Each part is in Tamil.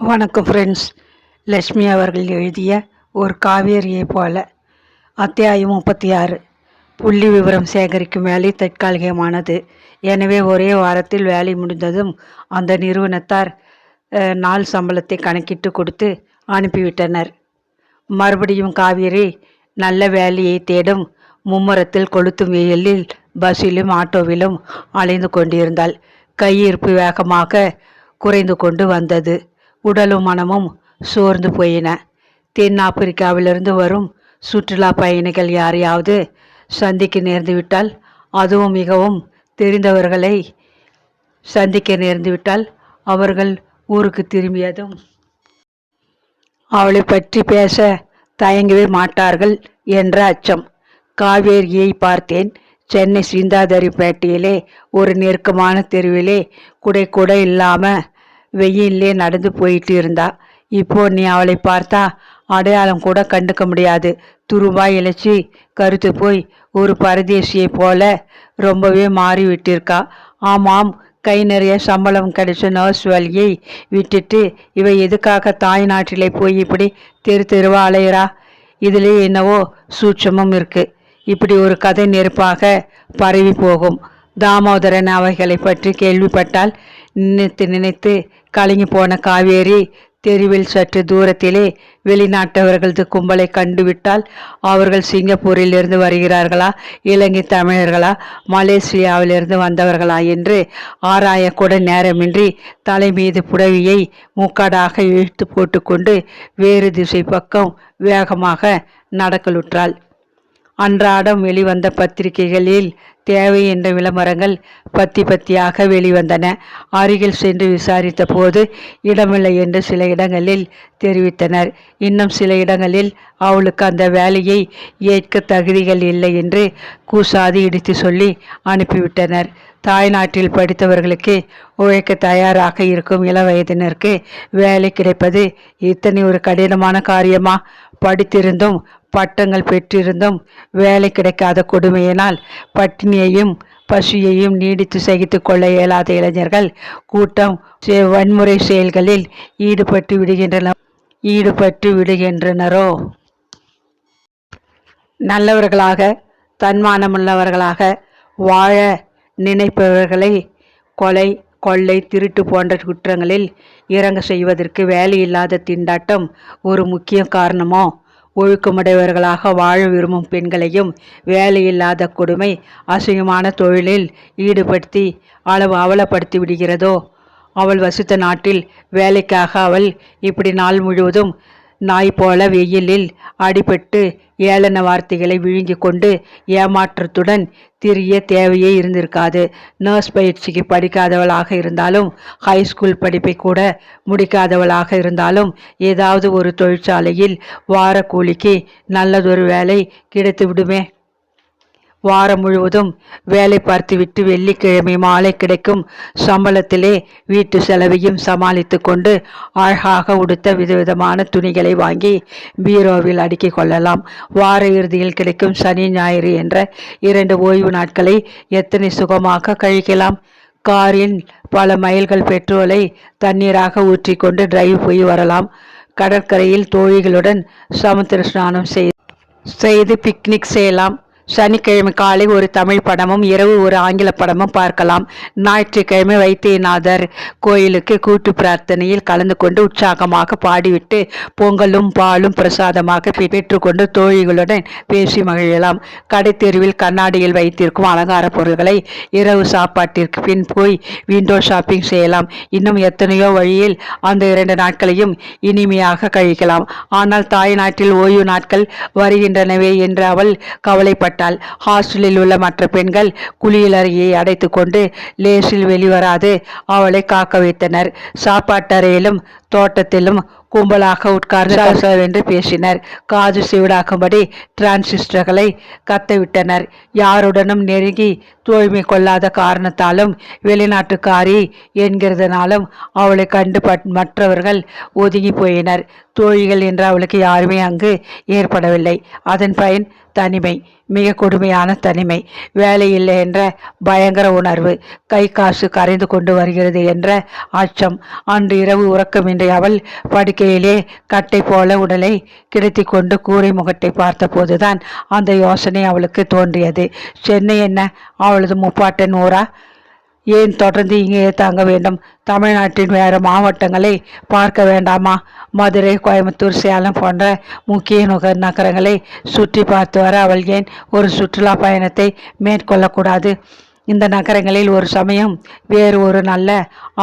வணக்கம் ஃப்ரெண்ட்ஸ் லக்ஷ்மி அவர்கள் எழுதிய ஒரு காவேரியை போல அத்தியாயம் முப்பத்தி ஆறு புள்ளி விவரம் சேகரிக்கும் வேலை தற்காலிகமானது. எனவே ஒரே வாரத்தில் வேலை முடிந்ததும் அந்த நிறுவனத்தார் நாள் சம்பளத்தை கணக்கிட்டு கொடுத்து அனுப்பிவிட்டனர். மறுபடியும் காவேரி நல்ல வேலையை தேடும் மும்முரத்தில் கொளுத்தும் வெயிலில் பஸ்ஸிலும் ஆட்டோவிலும் அலைந்து கொண்டிருந்தாள். கையிருப்பு வேகமாக குறைந்து கொண்டு வந்தது. உடலும் மனமும் சோர்ந்து போயின. தென் ஆப்பிரிக்காவிலிருந்து வரும் சுற்றுலா பயணிகள் யாரையாவது சந்திக்க நேர்ந்துவிட்டால் அதுவும் மிகவும் தெரிந்தவர்களை சந்திக்க நேர்ந்துவிட்டால் அவர்கள் ஊருக்கு திரும்பியதும் அவளை பற்றி பேச தயங்கவே மாட்டார்கள் என்ற அச்சம். காவேரியை பார்த்தேன். சென்னை சிந்தாதரி பேட்டியிலே ஒரு நெருக்கமான தெருவிலே குடை கூட இல்லாமல் வெயிலே நடந்து போயிட்டு இருந்தா இப்போ நீ அவளை பார்த்தா அடையாளம் கூட கண்டுக்க முடியாது. துருவா இழைச்சி கருத்து போய் ஒரு பரதேசியை போல ரொம்பவே மாறிவிட்டிருக்கா. ஆமாம் கை நிறைய சம்பளம் கிடைச்ச நர்ஸ் வேலையை விட்டுட்டு இவ எதுக்காக தாய் நாட்டிலே போய் இப்படி தெரு தெருவா அலையிறா? இதிலே என்னவோ சூட்சமும் இருக்கு. இப்படி ஒரு கதை நெருப்பாக பரவி போகும். தாமோதரன் அவைகளை பற்றி கேள்விப்பட்டால் நினைத்து நினைத்து கலங்கி போன காவேரி தெருவில் சற்று தூரத்திலே வெளிநாட்டவர்களது கும்பலை கண்டுவிட்டால் அவர்கள் சிங்கப்பூரிலிருந்து வருகிறார்களா இலங்கை தமிழர்களா மலேசியாவிலிருந்து வந்தவர்களா என்று ஆராயக்கூட நேரமின்றி தலை மீது புடவியை முக்காடாக இழுத்து போட்டுக்கொண்டு வேறு திசை பக்கம் வேகமாக நடக்கலுற்றாள் அன்றாடம் வெளிவந்த பத்திரிகைகளில் தேவை என்ற விளம்பரங்கள் பத்தி பத்தியாக வெளிவந்தன. அருகில் சென்று விசாரித்த போது இடமில்லை என்று சில இடங்களில் தெரிவித்தனர். இன்னும் சில இடங்களில் அவளுக்கு அந்த வேலையை ஏற்க தகுதிகள் இல்லை என்று கூசாதி இடித்து சொல்லி அனுப்பிவிட்டனர். தாய்நாட்டில் படித்தவர்களுக்கு உழைக்க தயாராக இருக்கும் இள வயதினருக்கு வேலை கிடைப்பது இத்தனை ஒரு கடினமான காரியமா? படித்திருந்தும் பட்டங்கள் பெற்றிருந்தும் வேலை கிடைக்காத கொடுமையினால் பட்டினியையும் பசியையும் நீடித்து சகித்து கொள்ள இயலாத இளைஞர்கள் கூட்டம் செ- வன்முறை செயல்களில் ஈடுபட்டு விடுகின்றன. ஈடுபட்டு விடுகின்றனரோ? நல்லவர்களாக தன்மானமுள்ளவர்களாக வாழ நினைப்பவர்களை கொலை கொள்ளை திருட்டு போன்ற குற்றங்களில் இறங்க செய்வதற்கு வேலையில்லாத திண்டாட்டம் ஒரு முக்கிய காரணமோ? ஒழுக்கமுடையவர்களாக வாழ விரும்பும் பெண்களையும் வேலையில்லாத கொடுமை அசிங்கமான தொழிலில் ஈடுபடுத்தி அளவு அவலப்படுத்தி விடுகிறதோ? அவள் வசித்த நாட்டில் வேலைக்காக அவள் இப்படி நாள் முழுவதும் நாய் போல வெயிலில் அடிபட்டு ஏளன வார்த்தைகளை விழுங்கிக் கொண்டு ஏமாற்றத்துடன் திரிய தேவையே இருந்திருக்காது. நர்ஸ் பயிற்சிக்கு படிக்காதவளாக இருந்தாலும் ஹை ஸ்கூல் படிப்பை கூட முடிக்காதவளாக இருந்தாலும் ஏதாவது ஒரு தொழிற்சாலையில் வார கூலிக்கு நல்லதொரு வேலை கிடைத்து விடுமே வாரம் முழுவதும் வேலை பார்த்துவிட்டு வெள்ளிக்கிழமை மாலை கிடைக்கும் சம்பளத்திலே வீட்டு செலவையும் சமாளித்து கொண்டு அழகாக உடுத்த விதவிதமான துணிகளை வாங்கி பீரோவில் அடுக்கிக் கொள்ளலாம். வார இறுதியில் கிடைக்கும் சனி ஞாயிறு என்ற இரண்டு ஓய்வு நாட்களை எத்தனை சுகமாக கழிக்கலாம்? காரின் பல மைல்கள் பெட்ரோலை தண்ணீராக ஊற்றிக்கொண்டு டிரைவ் போய் வரலாம். கடற்கரையில் தோழிகளுடன் சமுத்திர ஸ்நானம் செய்து செய்து பிக்னிக் செய்யலாம். சனிக்கிழமை காலை ஒரு தமிழ் படமும் இரவு ஒரு ஆங்கில படமும் பார்க்கலாம். ஞாயிற்றுக்கிழமை வைத்தியநாதர் கோயிலுக்கு கூட்டு பிரார்த்தனையில் கலந்து கொண்டு உற்சாகமாக பாடிவிட்டு பொங்கலும் பாலும் பிரசாதமாக பெற்றுக்கொண்டு தோழிகளுடன் பேசி மகிழலாம். கடைத்தெருவில் கண்ணாடியில் வைத்திருக்கும் அலங்கார பொருள்களை இரவு சாப்பாட்டிற்கு பின் போய் விண்டோ ஷாப்பிங் செய்யலாம். இன்னும் எத்தனையோ வழியில் அந்த இரண்டு நாட்களையும் இனிமையாக கழிக்கலாம். ஆனால் தாய் நாட்டில் ஓய்வு நாட்கள் வருகின்றனவே என்று அவள் கவலைப்பட்டாள் ஹாஸ்டலில் உள்ள மற்ற பெண்கள் குளியலறையை அடைத்து கொண்டு லேசில் வெளிவராது அவளை காக்க வைத்தனர். சாப்பாட்டறையிலும் தோட்டத்திலும் கும்பலாக உட்கார்ந்து சலசலவென்று பேசினர். காது சிவிடாக்கும்படி டிரான்சிஸ்டர்களை கத்தவிட்டனர். யாருடனும் நெருங்கி தூய்மை கொள்ளாத காரணத்தாலும் வெளிநாட்டுக்காரி என்கிறதுனாலும் அவளை கண்டு மற்றவர்கள் ஒதுங்கி போயினர். தோழிகள் என்று அவளுக்கு யாருமே அங்கு ஏற்படவில்லை. அதன் பயன் தனிமை மிக கொடுமையான தனிமை. வேலை இல்லை என்ற பயங்கர உணர்வு கை காசு கரைந்து கொண்டு வருகிறது என்ற அச்சம் அன்று இரவு உறக்கமின்றி கொண்டே அவள் படுக்கையிலே கட்டை போல உடலை கிடத்தி கொண்டு கூரை முகத்தை பார்த்தபோதுதான் அந்த யோசனை அவளுக்கு தோன்றியது. சென்னை என்ன? அவளது முப்பாட்டன் ஊரா? ஏன் தொடர்ந்து இங்கே தங்க வேண்டும்? தமிழ்நாட்டின் வேறு மாவட்டங்களை பார்க்க வேண்டாமா? மதுரை கோயம்புத்தூர் சேலம் போன்ற முக்கிய நுகர் நகரங்களை சுற்றி பார்த்து வர அவள் ஏன் ஒரு சுற்றுலா பயணத்தை மேற்கொள்ளக்கூடாது? இந்த நகரங்களில் ஒரு சமயம் வேறு ஒரு நல்ல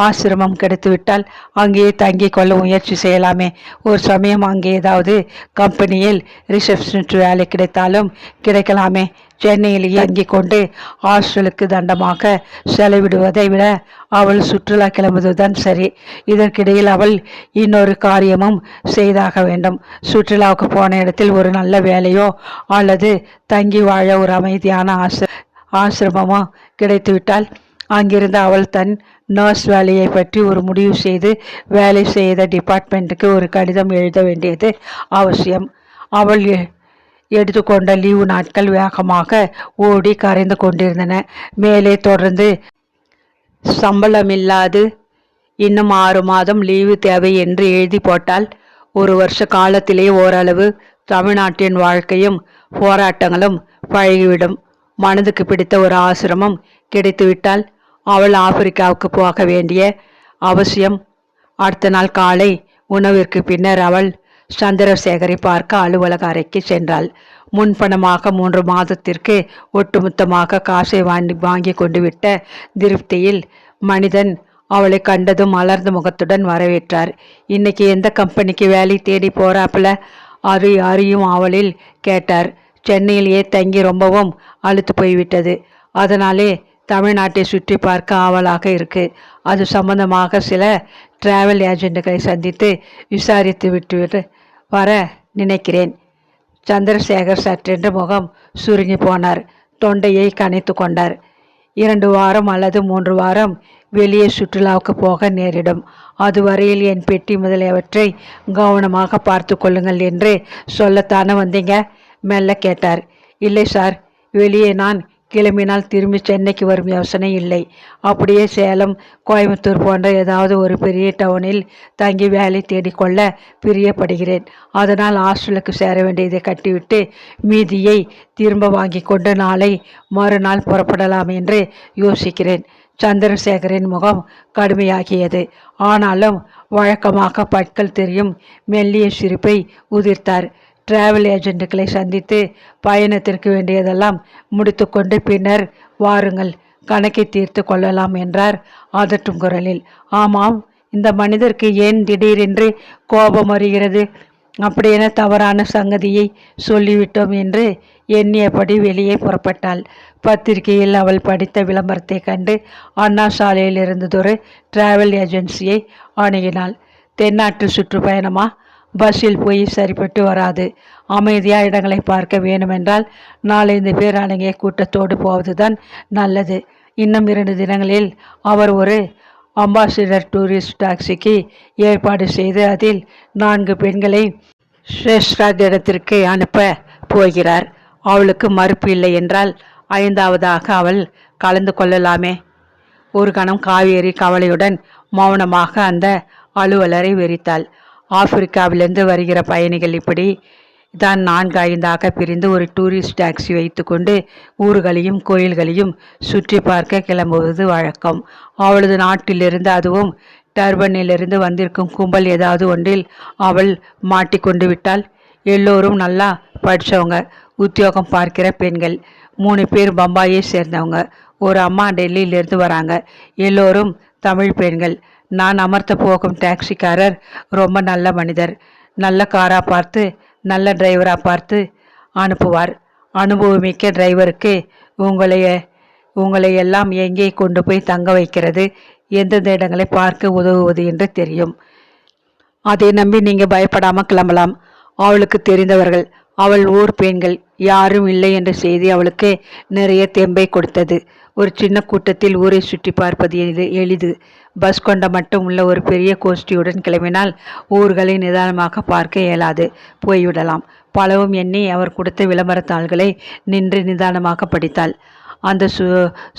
ஆசிரமம் கிடைத்துவிட்டால் அங்கேயே தங்கி கொள்ள முயற்சி செய்யலாமே. ஒரு சமயம் அங்கே ஏதாவது கம்பெனியில் ரிசப்ஷனிஸ்ட் வேலை கிடைத்தாலும் கிடைக்கலாமே. சென்னையிலேயே தங்கிக் கொண்டு ஹாஸ்டலுக்கு தண்டமாக செலவிடுவதை விட அவள் சுற்றுலா கிளம்புவதுதான் சரி. இதற்கிடையில் அவள் இன்னொரு காரியமும் செய்தாக வேண்டும். சுற்றுலாவுக்கு போன இடத்தில் ஒரு நல்ல வேலையோ அல்லது தங்கி வாழ ஒரு அமைதியான ஆசை ஆசிரமமோ? கிடைத்துவிட்டால் அங்கிருந்து அவள் தன் நர்ஸ் வேலையை பற்றி ஒரு முடிவு செய்து வேலை செய்த டிபார்ட்மெண்ட்டுக்கு ஒரு கடிதம் எழுத வேண்டியது அவசியம். அவள் எ- எடுத்துக்கொண்ட லீவு நாட்கள் வேகமாக ஓடி கரைந்து கொண்டிருந்தன. மேலே தொடர்ந்து சம்பளமில்லாது இன்னும் ஆறு மாதம் லீவு தேவை என்று எழுதி போட்டால் ஒரு வருஷ காலத்திலே ஓரளவு தமிழ்நாட்டின் வாழ்க்கையும் போராட்டங்களும் பழகிவிடும். மனதுக்கு பிடித்த ஒரு ஆசிரமம் கிடைத்துவிட்டால் அவள் ஆப்பிரிக்காவுக்கு போக வேண்டிய அவசியம். அடுத்த நாள் காலை உணவிற்கு பின்னர் அவள் சந்திரசேகரை பார்க்க அலுவலக அறைக்கு சென்றாள். முன்பணமாக மூன்று மாதத்திற்கு ஒட்டுமொத்தமாக காசை வாங்கி வாங்கி கொண்டு விட்ட திருப்தியில் மனிதன் அவளை கண்டதும் மலர்ந்த முகத்துடன் வரவேற்றார். இன்னைக்கு எந்த கம்பெனிக்கு வேலை தேடி போறாப்புல? அது யாரையும் அவளில் கேட்டார். சென்னையிலேயே தங்கி ரொம்பவும் அழுத்து போய்விட்டது. அதனாலே தமிழ்நாட்டை சுற்றி பார்க்க ஆவலாக இருக்கு. அது சம்பந்தமாக சில டிராவல் ஏஜென்ட்டுகளை சந்தித்து விசாரித்து விட்டு வர நினைக்கிறேன். சந்திரசேகர் சற்றென்று முகம் சுருங்கி போனார். தொண்டையை கனைத்து கொண்டார். இரண்டு வாரம் அல்லது மூன்று வாரம் வெளியே சுற்றுலாவுக்கு போக நேரிடும். அதுவரையில் என் பெட்டி முதலியவற்றை கவனமாக பார்த்து கொள்ளுங்கள் என்று சொல்லத்தானே வந்தீங்க? மெல்ல கேட்டார். இல்லை சார். வெளியே நான் கிளம்பினால் திரும்பி சென்னைக்கு வரும் யோசனை இல்லை. அப்படியே சேலம் கோயம்புத்தூர் போன்ற ஏதாவது ஒரு பெரிய டவுனில் தங்கி வேலை தேடிக்கொள்ள பிரியப்படுகிறேன். அதனால் ஹாஸ்டலுக்கு சேர வேண்டியதை கட்டிவிட்டு மீதியை திரும்ப வாங்கி கொண்டு நாளை மறுநாள் புறப்படலாம் என்று யோசிக்கிறேன். சந்திரசேகரின் முகம் கடுமையாகியது. ஆனாலும் வழக்கமாக பற்கள் தெரியும். மெல்லிய சிரிப்பை உதிர்த்தார். டிராவல் ஏஜென்ட்டுகளை சந்தித்து பயணத்திற்கு வேண்டியதெல்லாம் முடித்துக்கொண்டு பின்னர் வாருங்கள். கணக்கை தீர்த்து கொள்ளலாம் என்றார். அதட்டும் குரலில் ஆமாம் இந்த மனிதருக்கு ஏன் திடீரென்று கோபம் வருகிறது? அப்படியென தவறான சங்கதியை சொல்லிவிட்டோம் என்று எண்ணியபடி வெளியே புறப்பட்டாள். பத்திரிகையில் அவள் படித்த விளம்பரத்தை கண்டு அண்ணா சாலையில் இருந்ததொரு டிராவல் ஏஜென்சியை அணுகினாள். தென்னாட்டு சுற்றுப்பயணமா? பஸ்ஸில் போய் சரிப்பட்டு வராது. அமைதியாக இடங்களை பார்க்க வேணுமென்றால் நாலஞ்சு பேர் அடங்கிய கூட்டத்தோடு போவதுதான் நல்லது. இன்னும் இரண்டு தினங்களில் அவர் ஒரு அம்பாசிடர் டூரிஸ்ட் டாக்ஸிக்கு ஏற்பாடு செய்து அதில் நான்கு பெண்களை ஸ்ரேஷ்ராஜ் இடத்திற்கு அனுப்ப போகிறார். அவளுக்கு மறுப்பு இல்லை என்றால் ஐந்தாவதாக அவள் கலந்து கொள்ளலாமே. ஒரு கணம் காவேரி கவலையுடன் மௌனமாக அந்த அலுவலரை வெறித்தாள். ஆப்பிரிக்காவிலிருந்து வருகிற பயணிகள் இப்படி தான் நான்கு ஐந்தாக பிரிந்து ஒரு டூரிஸ்ட் டாக்ஸி வைத்துக்கொண்டு ஊர்களையும் கோயில்களையும் சுற்றி பார்க்க கிளம்புவது வழக்கம். அவளது நாட்டிலிருந்து அதுவும் டர்பனிலிருந்து வந்திருக்கும் கும்பல் ஏதாவது ஒன்றில் அவள் மாட்டிக்கொண்டு விட்டால் எல்லோரும் நல்லா படித்தவங்க உத்தியோகம் பார்க்கிற பெண்கள். மூணு பேர் பம்பாயை சேர்ந்தவங்க. ஒரு அம்மா டெல்லியிலிருந்து வராங்க. எல்லோரும் தமிழ் பெண்கள். நான் அமர்த்த போகும் டாக்ஸிக்காரர் ரொம்ப நல்ல மனிதர். நல்ல காராக பார்த்து நல்ல டிரைவராக பார்த்து அனுப்புவார். அனுபவமிக்க டிரைவருக்கு உங்களைய உங்களை எல்லாம் எங்கே கொண்டு போய் தங்க வைக்கிறது எந்தெந்த இடங்களை பார்க்க உதவுவது என்று தெரியும். அதை நம்பி நீங்கள் பயப்படாமல் கிளம்பலாம். அவளுக்கு தெரிந்தவர்கள் அவள் ஊர் பெண்கள் யாரும் இல்லை என்ற செய்தி அவளுக்கு நிறைய தெம்பை கொடுத்தது. ஒரு சின்ன கூட்டத்தில் ஊரை சுற்றி பார்ப்பது எளிது எளிது. பஸ் கொண்ட மட்டும் உள்ள ஒரு பெரிய கோஷ்டியுடன் கிளம்பினால் ஊர்களை நிதானமாக பார்க்க இயலாது. போய்விடலாம். பலவும் எண்ணி அவர் கொடுத்த விளம்பரத்தாள்களை நின்று நிதானமாக படித்தாள். அந்த சு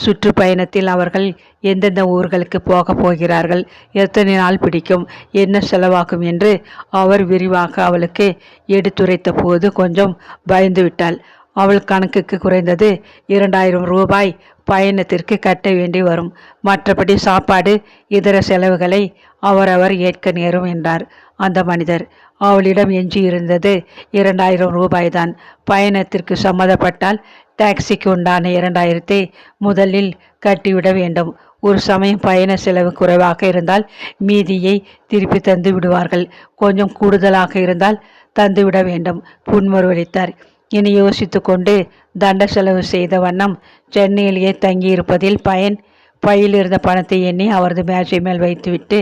சுற்றுப்பயணத்தில் அவர்கள் எந்தெந்த ஊர்களுக்கு போகப் போகிறார்கள் எத்தனை நாள் பிடிக்கும் என்ன செலவாகும் என்று அவர் விரிவாக அவளுக்கு எடுத்துரைத்த போது கொஞ்சம் பயந்து விட்டாள் அவள் கணக்குக்கு குறைந்தது இரண்டாயிரம் ரூபாய் பயணத்திற்கு கட்ட வேண்டி வரும். மற்றபடி சாப்பாடு இதர செலவுகளை அவரவர் ஏற்க நேரும் என்றார். அந்த மனிதர் அவளிடம் எஞ்சி இருந்தது இரண்டாயிரம் ரூபாய்தான். பயணத்திற்கு சம்மதப்பட்டால் டாக்ஸிக்கு உண்டான இரண்டாயிரத்தை முதலில் கட்டிவிட வேண்டும். ஒரு சமயம் பயண செலவு குறைவாக இருந்தால் மீதியை திருப்பி தந்து விடுவார்கள். கொஞ்சம் கூடுதலாக இருந்தால் தந்துவிட வேண்டும். புன்முறுவளித்தார் இனி யோசித்து கொண்டு தண்ட செலவு செய்த வண்ணம் சென்னையிலேயே தங்கியிருப்பதில் பயன். பையில் இருந்த பணத்தை எண்ணி அவரது மேஜை மேல் வைத்துவிட்டு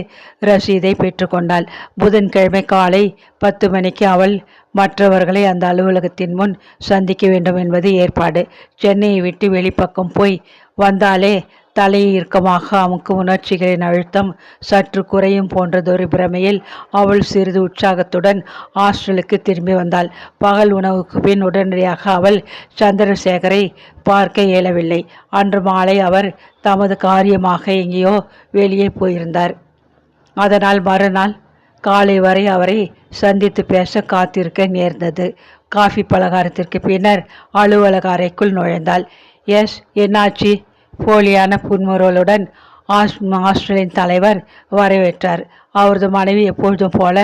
ரசீதை பெற்றுக்கொண்டாள். புதன்கிழமை காலை பத்து மணிக்கு அவள் மற்றவர்களை அந்த அலுவலகத்தின் முன் சந்திக்க வேண்டும் என்பது ஏற்பாடு. சென்னையை விட்டு வெளிப்பக்கம் போய் வந்தாலே தலையை இறுக்கமாக அமுக்கும் உணர்ச்சிகளின் அழுத்தம் சற்று குறையும் போன்றதொரு பிரமையில் அவள் சிறிது உற்சாகத்துடன் ஹாஸ்டலுக்கு திரும்பி வந்தாள். பகல் உணவுக்கு பின் உடனடியாக அவள் சந்திரசேகரை பார்க்க இயலவில்லை. அன்று மாலை அவர் தமது காரியமாக எங்கேயோ வெளியே போயிருந்தார். அதனால் மறுநாள் காலை வரை அவரை சந்தித்து பேச காத்திருக்க நேர்ந்தது. காஃபி பலகாரத்திற்கு பின்னர் அலுவலக அறைக்குள் நுழைந்தாள். எஸ் என்னாச்சு? போலியான புன்முறுவலுடன் ஆஸ்திரேலியன் தலைவர் வரவேற்றார். அவரது மனைவி எப்பொழுதும் போல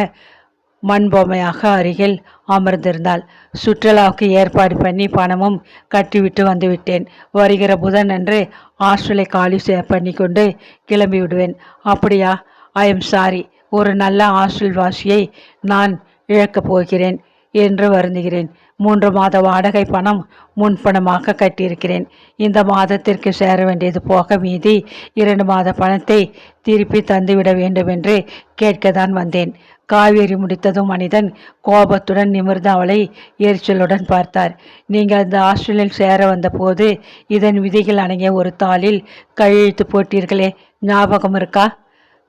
மண்பொம்மையாக அருகில் அமர்ந்திருந்தாள். சுற்றுலாவுக்கு ஏற்பாடு பண்ணி பணமும் கட்டிவிட்டு வந்துவிட்டேன். வருகிற புதன் அன்று ஹாஸ்டலை காலி பண்ணி கொண்டு கிளம்பி விடுவேன் அப்படியா? I am sorry. ஒரு நல்ல ஹாஸ்டல் வாசியை நான் இழக்கப் போகிறேன் என்று வருந்துகிறேன். மூன்று மாத வாடகை பணம் முன்பணமாக கட்டியிருக்கிறேன். இந்த மாதத்திற்கு சேர வேண்டியது போக மீதி இரண்டு மாத பணத்தை திருப்பி தந்துவிட வேண்டும் என்று கேட்கத்தான் வந்தேன். காவேரி முடித்ததும் மனிதன் கோபத்துடன் நிமிர்ந்து அவளை எரிச்சலுடன் பார்த்தார். நீங்கள் அந்த ஹாஸ்டலில் சேர வந்தபோது இதன் விதிகள் அடங்கிய ஒரு தாளில் கையெழுத்து போட்டீர்களே ஞாபகம் இருக்கா?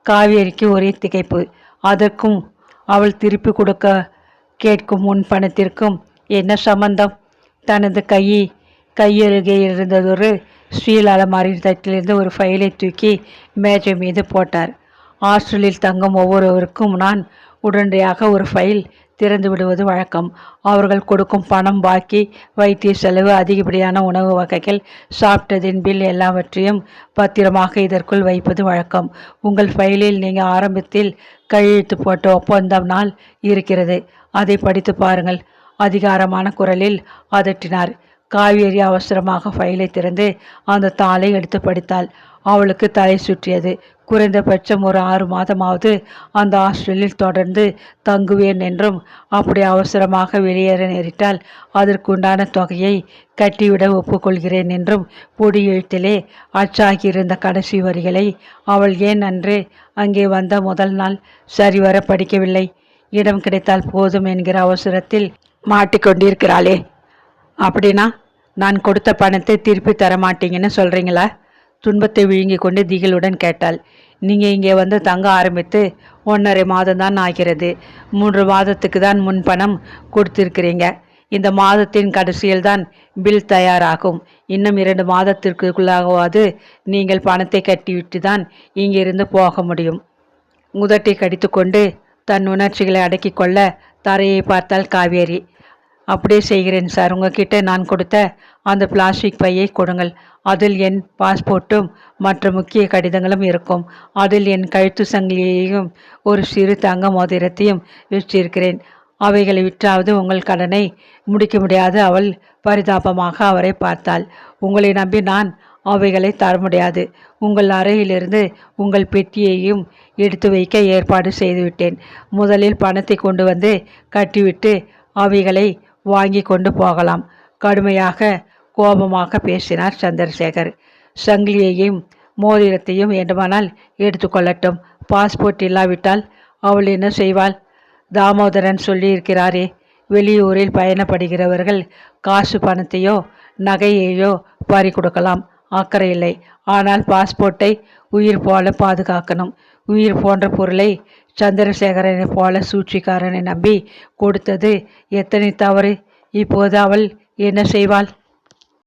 காவேரிக்கு ஒரே திகைப்பு. அதற்கும் அவள் திருப்பி கொடுக்க கேட்கும் முன் பணத்திற்கும் என்ன சம்பந்தம்? தனது கையை கையருகே இருந்ததொரு ஸ்டீல் அலமாரின் தட்டிலிருந்து ஒரு ஃபைலை தூக்கி மேஜை மீது போட்டார். ஹாஸ்டலில் தங்கும் ஒவ்வொருவருக்கும் நான் உடனடியாக ஒரு ஃபைல் திறந்து விடுவது வழக்கம். அவர்கள் கொடுக்கும் பணம் பாக்கி வைத்திய செலவு அதிகப்படியான உணவு வகைகள் சாப்பிட்டதின் பில் எல்லாவற்றையும் பத்திரமாக இதற்குள் வைப்பது வழக்கம். உங்கள் ஃபைலில் நீங்கள் ஆரம்பத்தில் கையெழுத்து போட்ட ஒப்பந்தம் நாள் இருக்கிறது. அதை படித்து பாருங்கள். அதிகாரமான குரலில் அதட்டினார். காவேரி அவசரமாக ஃபைலை திறந்து அந்த தாளை எடுத்து படித்தாள். அவளுக்கு தலை சுற்றியது. குறைந்தபட்சம் ஒரு ஆறு மாதமாவது அந்த ஹாஸ்டலில் தொடர்ந்து தங்குவேன் என்றும் அப்படி அவசரமாக வெளியேற நேரிட்டால் அதற்குண்டான தொகையை கட்டிவிட ஒப்புக்கொள்கிறேன் என்றும் பொடி எழுத்திலே அச்சாகியிருந்த கடைசி வரிகளை அவள் ஏன் அன்று அங்கே வந்த முதல் நாள் சரிவர படிக்கவில்லை? இடம் கிடைத்தால் போதும் என்கிற அவசரத்தில் மாட்டிக்கொண்டிருக்கிறாளே. அப்படின்னா நான் கொடுத்த பணத்தை திருப்பி தர மாட்டீங்கன்னு சொல்கிறீங்களா துன்பத்தை விழுங்கி கொண்டு திகிலுடன் கேட்டாள். நீங்கள் இங்கே வந்து தங்க ஆரம்பித்து ஒன்றரை மாதம் தான் ஆகிறது. மூன்று மாதத்துக்கு தான் முன் பணம் கொடுத்திருக்கிறீங்க. இந்த மாதத்தின் கடைசியில் தான் பில் தயாராகும். இன்னும் இரண்டு மாதத்திற்குள்ளாகவாது நீங்கள் பணத்தை கட்டிவிட்டு தான் இங்கிருந்து போக முடியும். முதட்டை கடித்துக்கொண்டு தன் உணர்ச்சிகளை அடக்கி கொள்ள தரையை பார்த்தால் காவேரி. அப்படியே செய்கிறேன் சார். உங்ககிட்ட நான் கொடுத்த அந்த பிளாஸ்டிக் பையை கொடுங்கள். அதில் என் பாஸ்போர்ட்டும் மற்ற முக்கிய கடிதங்களும் இருக்கும். அதில் என் கழுத்து சங்கிலியையும் ஒரு சிறு தங்க மோதிரத்தையும் வச்சிருக்கிறேன். அவைகளை விற்றாவது உங்கள் கடனை முடிக்க முடியாது. அவள் பரிதாபமாக அவரை பார்த்தாள். உங்களை நம்பி நான் அவைகளை தர முடியாது. உங்கள் அறையிலிருந்து உங்கள் பெட்டியையும் எடுத்து வைக்க ஏற்பாடு செய்துவிட்டேன். முதலில் பணத்தை கொண்டு வந்து கட்டிவிட்டு அவைகளை வாங்கி கொண்டு போகலாம். கடுமையாக கோபமாக பேசினார் சந்திரசேகர். சங்கிலியையும் மோதிரத்தையும் வேண்டுமானால் எடுத்துக்கொள்ளட்டும் பாஸ்போர்ட் இல்லாவிட்டால் அவள் என்ன செய்வாள்? தாமோதரன் சொல்லியிருக்கிறாரே வெளியூரில் பயணப்படுகிறவர்கள் காசு பணத்தையோ நகையையோ பறி கொடுக்கலாம் அக்கறை இல்லை. ஆனால் பாஸ்போர்ட்டை உயிர் போல பாதுகாக்கணும். உயிர் போன்ற பொருளை சந்திரசேகரனை போல சூழ்ச்சிக்காரனை நம்பி கொடுத்தது எத்தனை தவறு? இப்போது அவள் என்ன செய்வாள்?